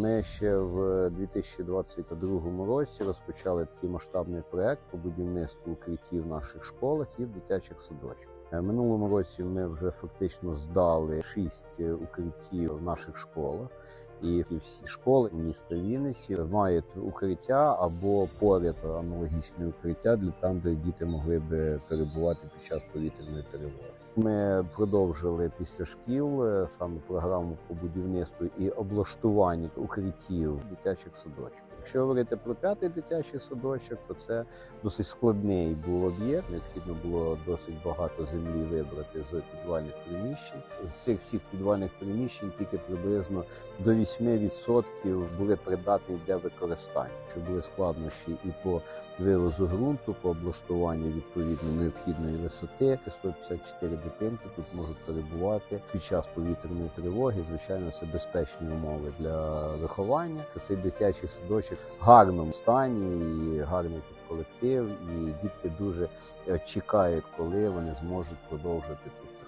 Ми ще в 2022 році розпочали такий масштабний проект по будівництву укриттів в наших школах і в дитячих садочках. Е, Минулому році ми вже фактично здали шість е, укриттів в наших школах. І всі школи міста Вінниці мають укриття або поряд аналогічне укриття для там, де діти могли би перебувати під час повітряної тривоги. Ми продовжили після шкіл е, саме програму по будівництву і облаштуванню укриттів дитячих садочків. Якщо говорити про п'ятий дитячий садочок, то це досить складний був об'єкт. Необхідно було досить багато землі вибрати з підвальних приміщень. З цих всіх підвальних приміщень тільки приблизно до 8% були придатні для використання. Що були складнощі і по вивозу ґрунту, по облаштуванню відповідно необхідної висоти. 154 дитинки тут можуть перебувати під час повітряної тривоги. Звичайно, це безпечні умови для виховання. Цей дитячий садочок в гарному стані, і гарний тут колектив, і дітки дуже е, чекають, коли вони зможуть продовжити тут